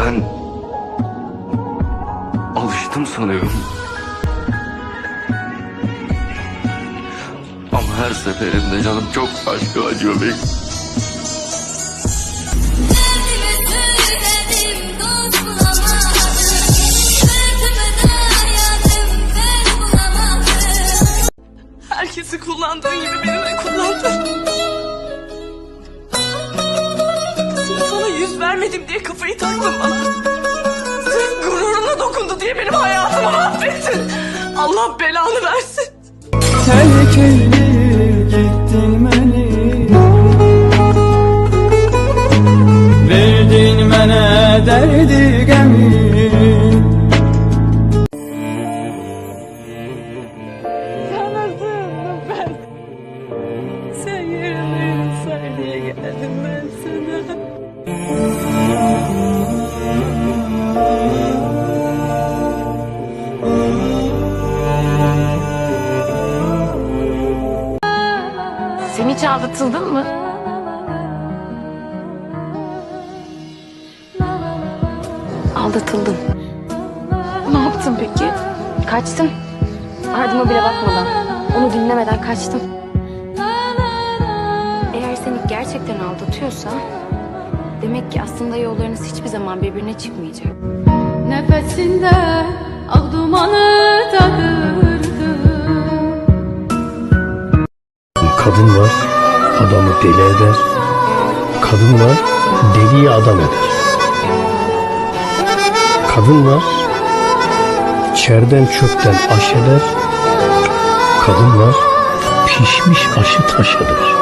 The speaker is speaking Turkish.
Ben alıştım sanıyorum. Ama her seferinde canım çok başka acıyor benim. Herkesi kullandığın gibi beni de kullandın. Yüz vermedim diye kafayı taktın bana. Sırf gururuna dokundu diye benim hayatımı mahvettin. Allah belanı versin. Terk edip gittin beni Verdin mənə dərdi qəmi hiç aldatıldın mı? Aldatıldım. Ne yaptın peki? Kaçtım. Ardıma bile bakmadan. Onu dinlemeden kaçtım. Eğer seni gerçekten aldatıyorsa... Demek ki aslında yollarınız hiçbir zaman birbirine çıkmayacak. Nefesinde ak dumanı Kadın var, adamı deli eder. Kadın var, deliyi adam eder. Kadın var, çerden çöpten aş eder. Kadın var, pişmiş aşı taş eder.